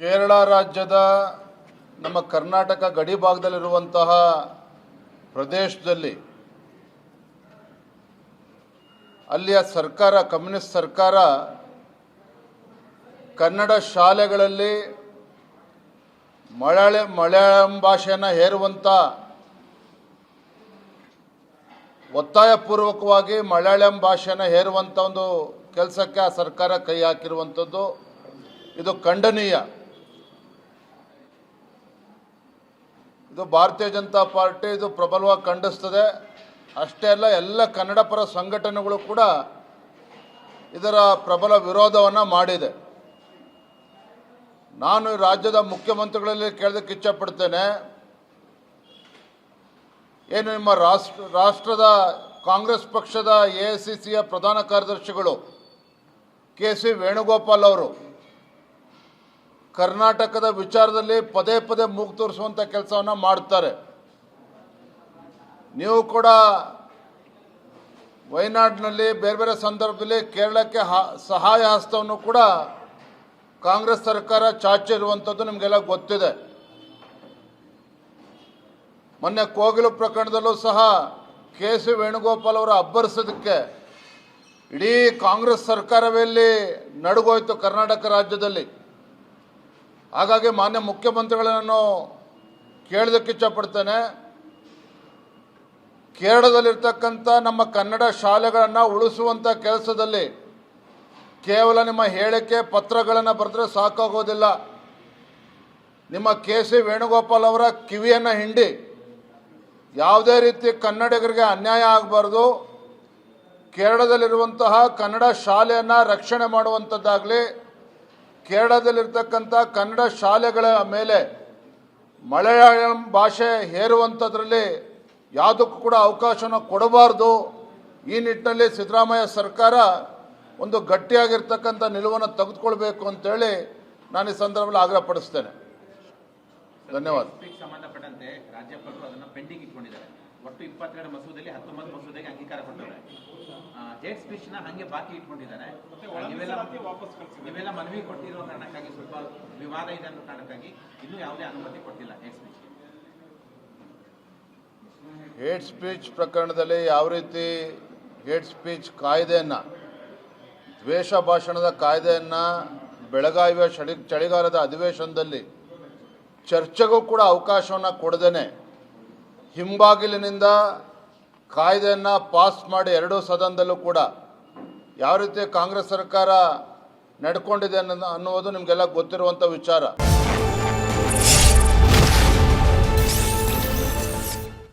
ಕೇರಳ ರಾಜ್ಯದ ನಮ್ಮ ಕರ್ನಾಟಕ ಗಡಿ ಭಾಗದಲ್ಲಿರುವಂತಹ ಪ್ರದೇಶದಲ್ಲಿ ಅಲ್ಲಿಯ ಸರ್ಕಾರ, ಕಮ್ಯುನಿಸ್ಟ್ ಸರ್ಕಾರ ಕನ್ನಡ ಶಾಲೆಗಳಲ್ಲಿ ಮಲಯಾಳಿ ಮಲಯಾಳಂ ಭಾಷೆಯನ್ನು ಹೇರುವಂಥ ಒತ್ತಾಯಪೂರ್ವಕವಾಗಿ ಮಲಯಾಳಂ ಭಾಷೆಯನ್ನು ಹೇರುವಂಥ ಒಂದು ಕೆಲಸಕ್ಕೆ ಆ ಸರ್ಕಾರ ಕೈ ಹಾಕಿರುವಂಥದ್ದು ಇದು ಖಂಡನೀಯ. ಇದು ಭಾರತೀಯ ಜನತಾ ಪಾರ್ಟಿ, ಇದು ಪ್ರಬಲವಾಗಿ ಖಂಡಿಸ್ತದೆ. ಅಷ್ಟೇ ಅಲ್ಲ, ಎಲ್ಲ ಕನ್ನಡ ಪರ ಸಂಘಟನೆಗಳು ಕೂಡ ಇದರ ಪ್ರಬಲ ವಿರೋಧವನ್ನು ಮಾಡಿದೆ. ನಾನು ರಾಜ್ಯದ ಮುಖ್ಯಮಂತ್ರಿಗಳಲ್ಲಿ ಕೇಳೋದಕ್ಕೆ ಇಚ್ಛಪಡ್ತೇನೆ. ಏನು ನಿಮ್ಮ ರಾಷ್ಟ್ರ, ರಾಷ್ಟ್ರದ ಕಾಂಗ್ರೆಸ್ ಪಕ್ಷದ ಎ ಸಿ ಪ್ರಧಾನ ಕಾರ್ಯದರ್ಶಿಗಳು ಕೆ ಸಿ ವೇಣುಗೋಪಾಲ್ ಅವರು ಕರ್ನಾಟಕದ ವಿಚಾರದಲ್ಲಿ ಪದೇ ಪದೇ ಮೂಗು ತೋರಿಸುವಂಥ ಕೆಲಸವನ್ನು ಮಾಡ್ತಾರೆ ನೀವು ಕೂಡ ವಯನಾಡಿನಲ್ಲಿ ಬೇರೆ ಬೇರೆ ಸಂದರ್ಭದಲ್ಲಿ ಕೇರಳಕ್ಕೆ ಸಹಾಯ ಹಸ್ತವನ್ನು ಕೂಡ ಕಾಂಗ್ರೆಸ್ ಸರ್ಕಾರ ಚಾಚಿರುವಂಥದ್ದು ನಿಮಗೆಲ್ಲ ಗೊತ್ತಿದೆ. ಮೊನ್ನೆ ಕೋಗಿಲು ಪ್ರಕರಣದಲ್ಲೂ ಸಹ ಕೆ ಸಿ ವೇಣುಗೋಪಾಲ್ ಅವರು ಅಬ್ಬರಿಸೋದಕ್ಕೆ ಇಡೀ ಕಾಂಗ್ರೆಸ್ ಸರ್ಕಾರವೇ ಇಲ್ಲಿ ನಡುಗೋಯ್ತು ಕರ್ನಾಟಕ ರಾಜ್ಯದಲ್ಲಿ. ಹಾಗಾಗಿ ಮಾನ್ಯ ಮುಖ್ಯಮಂತ್ರಿಗಳನ್ನು ಕೇಳೋದಕ್ಕೆ ಇಚ್ಛಪಡ್ತೇನೆ. ಕೇರಳದಲ್ಲಿರ್ತಕ್ಕಂಥ ನಮ್ಮ ಕನ್ನಡ ಶಾಲೆಗಳನ್ನು ಉಳಿಸುವಂಥ ಕೆಲಸದಲ್ಲಿ ಕೇವಲ ನಿಮ್ಮ ಹೇಳಿಕೆ, ಪತ್ರಗಳನ್ನು ಬರೆದ್ರೆ ಸಾಕಾಗೋದಿಲ್ಲ. ನಿಮ್ಮ ಕೆ ಸಿ ವೇಣುಗೋಪಾಲ್ ಅವರ ಕಿವಿಯನ್ನು ಹಿಂಡಿ ಯಾವುದೇ ರೀತಿ ಕನ್ನಡಿಗರಿಗೆ ಅನ್ಯಾಯ ಆಗಬಾರ್ದು. ಕೇರಳದಲ್ಲಿರುವಂತಹ ಕನ್ನಡ ಶಾಲೆಯನ್ನು ರಕ್ಷಣೆ ಮಾಡುವಂಥದ್ದಾಗಲಿ ಕೇರಳದಲ್ಲಿರ್ತಕ್ಕಂಥ ಕನ್ನಡ ಶಾಲೆಗಳ ಮೇಲೆ ಮಲಯಾಳಂ ಭಾಷೆ ಹೇರುವಂಥದ್ರಲ್ಲಿ ಯಾವುದಕ್ಕೂ ಕೂಡ ಅವಕಾಶನ ಕೊಡಬಾರ್ದು. ಈ ನಿಟ್ಟಿನಲ್ಲಿ ಸಿದ್ದರಾಮಯ್ಯ ಸರ್ಕಾರ ಒಂದು ಗಟ್ಟಿಯಾಗಿರ್ತಕ್ಕಂಥ ನಿಲುವನ್ನು ತೆಗೆದುಕೊಳ್ಬೇಕು ಅಂತೇಳಿ ನಾನು ಈ ಸಂದರ್ಭದಲ್ಲಿ ಆಗ್ರಹಪಡಿಸ್ತೇನೆ ಧನ್ಯವಾದ. ಒಟ್ಟು ಇಪ್ಪತ್ತೆರಡು ಮಸೂದೆಯಲ್ಲಿ ಹತ್ತೊಂಬತ್ತು ಮಸೂದೆಗೆ ಅಂಗೀಕಾರ ಕೊಟ್ಟಿದ್ದಾರೆ ಹೇಟ್ ಸ್ಪೀಚ್ನ ಹಂಗೆ ಬಾಕಿ ಇಟ್ಕೊಂಡಿದ್ದಾರೆ. ನೀವೆಲ್ಲ ಮನವಿ ಕೊಟ್ಟಿರೋ ಕಾರಣಕ್ಕಾಗಿ ಸ್ವಲ್ಪ ವಿವಾದ ಇದೆ ಅನ್ನೋ ಕಾರಣಕ್ಕಾಗಿ ಇನ್ನೂ ಯಾವುದೇ ಅನುಮತಿ ಕೊಟ್ಟಿಲ್ಲ ಹೇಟ್ ಸ್ಪೀಚ್ ಹೇಟ್ ಸ್ಪೀಚ್ ಪ್ರಕರಣದಲ್ಲಿ ಯಾವ ರೀತಿ ಹೇಟ್ ಸ್ಪೀಚ್ ಕಾಯ್ದೆಯನ್ನು ದ್ವೇಷ ಭಾಷಣದ ಕಾಯ್ದೆಯನ್ನು ಬೆಳಗಾವಿಯ ಚಳಿ ಚಳಿಗಾಲದ ಅಧಿವೇಶನದಲ್ಲಿ ಚರ್ಚೆಗೂ ಕೂಡ ಅವಕಾಶವನ್ನು ಕೊಡದೇನೆ ಹಿಂಬಾಗಿಲಿನಿಂದ ಕಾಯ್ದೆಯನ್ನು ಪಾಸ್ ಮಾಡಿ ಎರಡೂ ಸದನದಲ್ಲೂ ಕೂಡ ಯಾವ ರೀತಿ ಕಾಂಗ್ರೆಸ್ ಸರ್ಕಾರ ನಡ್ಕೊಂಡಿದೆ ಅನ್ನೋದು ನಿಮಗೆಲ್ಲ ಗೊತ್ತಿರುವಂಥ ವಿಚಾರ.